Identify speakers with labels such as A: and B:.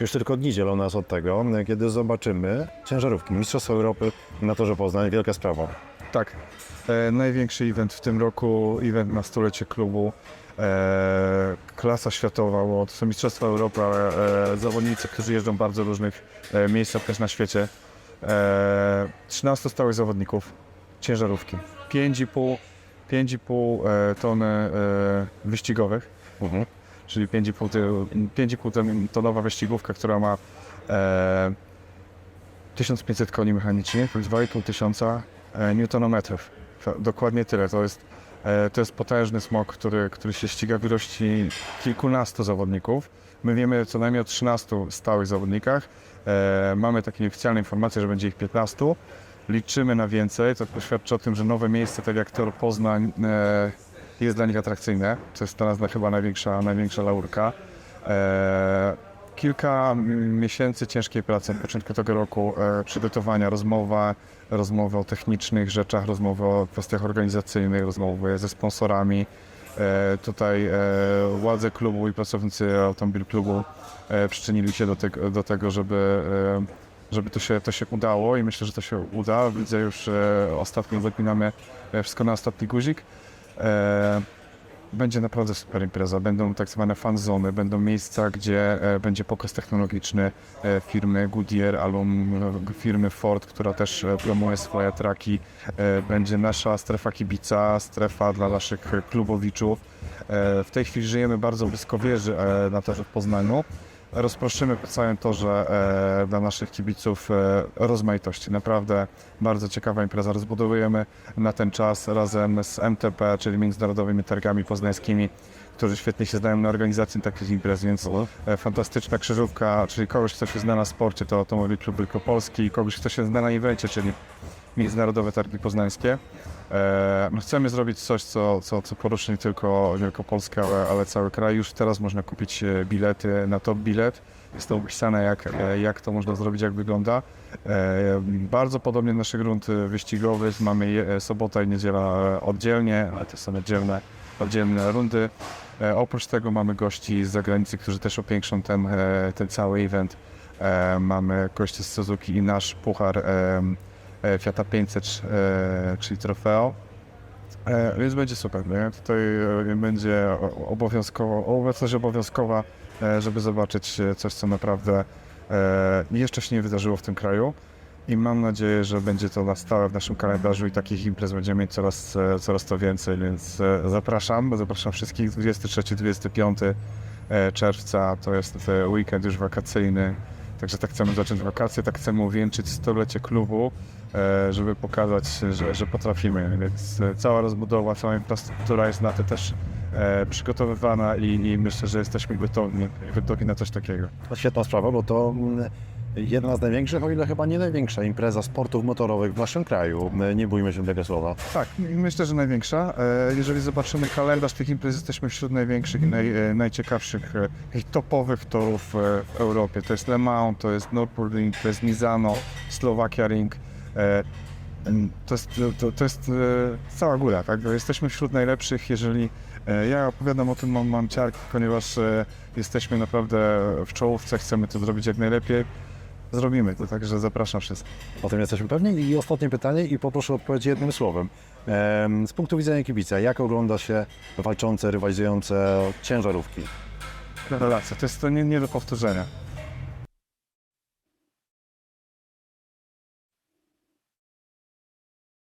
A: Już tylko dni dzielą nas od tego, kiedy zobaczymy ciężarówki. Mistrzostwo Europy na Torze Poznań, wielka sprawa.
B: Tak. E, największy event w tym roku, event na stulecie klubu. E, klasa światowa, bo to są Mistrzostwa Europy, e, zawodnicy, którzy jeżdżą w bardzo różnych e, miejscach też na świecie. E, 13 stałych zawodników, ciężarówki. 5,5 5,5 e, tony e, wyścigowych,
A: Mhm.
B: Czyli 5,5 ty- 5,5 tonowa wyścigówka, która ma e, 1500 koni mechanicznych plus 2,5 tysiąca e, newtonometrów. To, dokładnie tyle. To jest, e, to jest potężny smok, który, który się ściga w ilości kilkunastu zawodników. My wiemy co najmniej o 13 stałych zawodnikach. E, mamy takie nieoficjalne informacje, że będzie ich 15. Liczymy na więcej. To świadczy o tym, że nowe miejsce, tak jak Tor Poznań, e, jest dla nich atrakcyjne. To jest dla nas na- chyba największa, największa laurka. E, kilka miesięcy ciężkiej pracy na początku tego roku, e, przygotowania, rozmowa, rozmowy o technicznych rzeczach, rozmowy o kwestiach organizacyjnych, rozmowy ze sponsorami. E, tutaj e, władze klubu i pracownicy automobil klubu e, przyczynili się do, tego- do tego, żeby, e, żeby to, się, to się udało i myślę, że to się uda. Widzę już e, ostatnio wypinamy e, wszystko na ostatni guzik. E, będzie naprawdę super impreza. Będą tak zwane fan zony, będą miejsca, gdzie e, będzie pokaz technologiczny e, firmy Goodyear albo firmy Ford, która też promuje swoje traki. Będzie nasza strefa kibica, strefa dla naszych klubowiczów. W tej chwili żyjemy bardzo blisko wieży na torze w Poznaniu. Rozproszymy po całym torze e, dla naszych kibiców e, rozmaitości. Naprawdę bardzo ciekawa impreza. Rozbudowujemy na ten czas razem z MTP, czyli Międzynarodowymi Targami Poznańskimi, którzy świetnie się znają na organizacji takich imprez, więc e, fantastyczna krzyżówka, czyli kogoś, kto się zna na sporcie, to Automobil Klub Wielkopolski, kogoś, kto się zna na evencie, czyli Międzynarodowe Targi Poznańskie. E, no chcemy zrobić coś, co, co, co poruszy nie tylko Wielkopolskę, ale, ale cały kraj. Już teraz można kupić e, bilety na top bilet. Jest to opisane, jak, e, jak to można zrobić, jak wygląda. E, bardzo podobnie nasze grunty wyścigowe. Mamy sobota i niedziela oddzielnie, ale to są oddzielne, oddzielne rundy. Oprócz tego mamy gości z zagranicy, którzy też opiększą ten, ten cały event. Mamy gości z Suzuki i nasz puchar Fiata 500, e, czyli trofeo. E, więc będzie super, nie? Tutaj e, będzie obowiązkowo, obecność obowiązkowa, e, żeby zobaczyć e, coś, co naprawdę e, jeszcze się nie wydarzyło w tym kraju. I mam nadzieję, że będzie to na stałe w naszym kalendarzu i takich imprez będziemy mieć coraz, e, coraz to więcej, więc e, zapraszam, zapraszam wszystkich 23-25 e, czerwca, to jest e, weekend już wakacyjny, także tak chcemy zacząć wakacje, tak chcemy uwieńczyć stulecie klubu, e, żeby pokazać, że, że potrafimy, więc e, cała rozbudowa, cała infrastruktura jest na to też e, przygotowywana i, i myślę, że jesteśmy gotowi, gotowi na coś takiego.
A: To świetna sprawa, bo to mm, jedna z największych, o ile chyba nie największa impreza sportów motorowych w naszym kraju. Nie bójmy się tego słowa.
B: Tak, myślę, że największa. E, Jeżeli zobaczymy kalendarz tych imprez, jesteśmy wśród największych i naj, e, najciekawszych, e, takich topowych torów e, w Europie. To jest Le Mans, to jest Nürburgring, to jest Misano, Slovakia Ring. E, To jest, to, to jest e, cała góra, tak? Jesteśmy wśród najlepszych, jeżeli e, ja opowiadam o tym, mam, mam ciarki, ponieważ jesteśmy naprawdę w czołówce, chcemy to zrobić jak najlepiej. Zrobimy to, także zapraszam wszystkich.
A: O tym jesteśmy pewni. I ostatnie pytanie i poproszę o odpowiedź jednym słowem. Em, Z punktu widzenia kibica, jak ogląda się walczące, rywalizujące ciężarówki?
B: Rewelacja, to jest to nie, nie do powtórzenia.